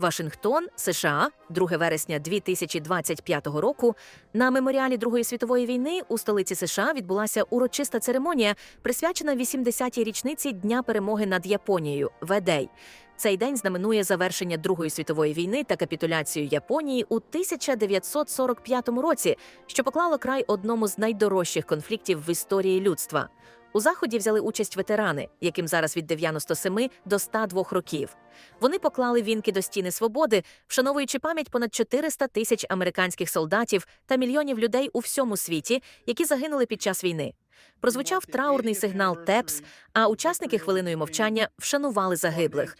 Вашингтон, США, 2 вересня 2025 року. На меморіалі Другої світової війни у столиці США відбулася урочиста церемонія, присвячена 80-й річниці Дня перемоги над Японією Ведей. Цей день знаменує завершення Другої світової війни та капітуляцію Японії у 1945 році, що поклало край одному з найдорожчих конфліктів в історії людства. У заході взяли участь ветерани, яким зараз від 97 до 102 років. Вони поклали вінки до стіни свободи, вшановуючи пам'ять понад 400 тисяч американських солдатів та мільйонів людей у всьому світі, які загинули під час війни. Прозвучав траурний сигнал ТЕПС, а учасники хвилиною мовчання вшанували загиблих.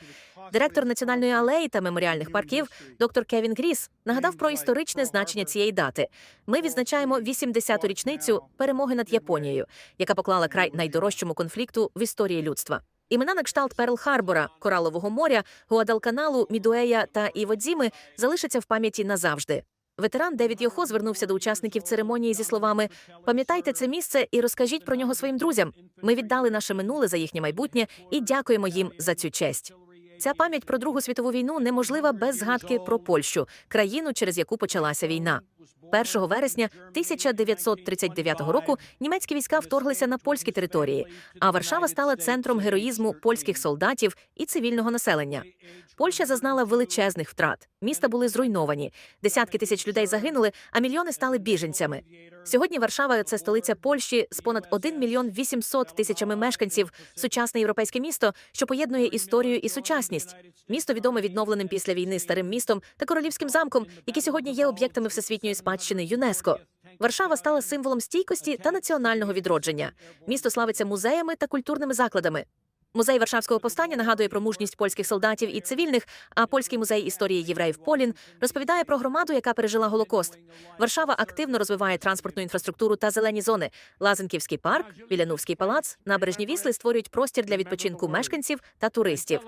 Директор національної алеї та меморіальних парків доктор Кевін Гріс нагадав про історичне значення цієї дати. Ми відзначаємо 80-ту річницю перемоги над Японією, яка поклала край найдорожчому конфлікту в історії людства. Імена на кшталт Перл Харбора, Коралового моря, Гуадалканалу, Мідуея та Іводзіми залишаться в пам'яті назавжди. Ветеран Девід Йохо звернувся до учасників церемонії зі словами: пам'ятайте це місце і розкажіть про нього своїм друзям. Ми віддали наше минуле за їхнє майбутнє і дякуємо їм за цю честь. Ця пам'ять про Другу світову війну неможлива без згадки про Польщу, країну, через яку почалася війна. 1 вересня 1939 року німецькі війська вторглися на польські території, а Варшава стала центром героїзму польських солдатів і цивільного населення. Польща зазнала величезних втрат. Міста були зруйновані, десятки тисяч людей загинули, а мільйони стали біженцями. Сьогодні Варшава це столиця Польщі з понад 1 мільйон 800 тисячами мешканців, сучасне європейське місто, що поєднує історію і сучасність. Місто відоме відновленим після війни старим містом та королівським замком, які сьогодні є об'єктами всесвітньої спадщини ЮНЕСКО. Варшава стала символом стійкості та національного відродження. Місто славиться музеями та культурними закладами. Музей Варшавського повстання нагадує про мужність польських солдатів і цивільних, а польський музей історії євреїв Полін розповідає про громаду, яка пережила Голокост. Варшава активно розвиває транспортну інфраструктуру та зелені зони. Лазенківський парк, Вілянувський палац, набережні Вісли створюють простір для відпочинку мешканців та туристів.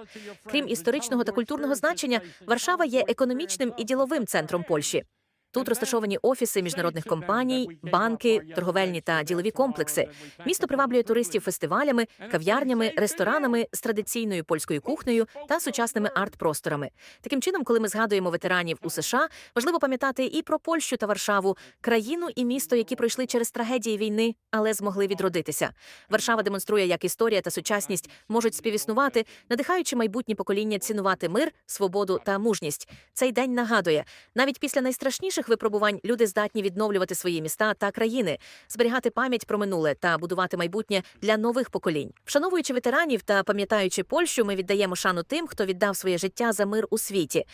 Крім історичного та культурного значення, Варшава є економічним і діловим центром Польщі. Тут розташовані офіси міжнародних компаній, банки, торговельні та ділові комплекси. Місто приваблює туристів фестивалями, кав'ярнями, ресторанами з традиційною польською кухнею та сучасними арт-просторами. Таким чином, коли ми згадуємо ветеранів у США, важливо пам'ятати і про Польщу та Варшаву, країну і місто, які пройшли через трагедії війни, але змогли відродитися. Варшава демонструє, як історія та сучасність можуть співіснувати, надихаючи майбутні покоління цінувати мир, свободу та мужність. Цей день нагадує, навіть після найстрашніших випробувань люди здатні відновлювати свої міста та країни, зберігати пам'ять про минуле та будувати майбутнє для нових поколінь. Вшановуючи ветеранів та пам'ятаючи Польщу, ми віддаємо шану тим, хто віддав своє життя за мир у світі.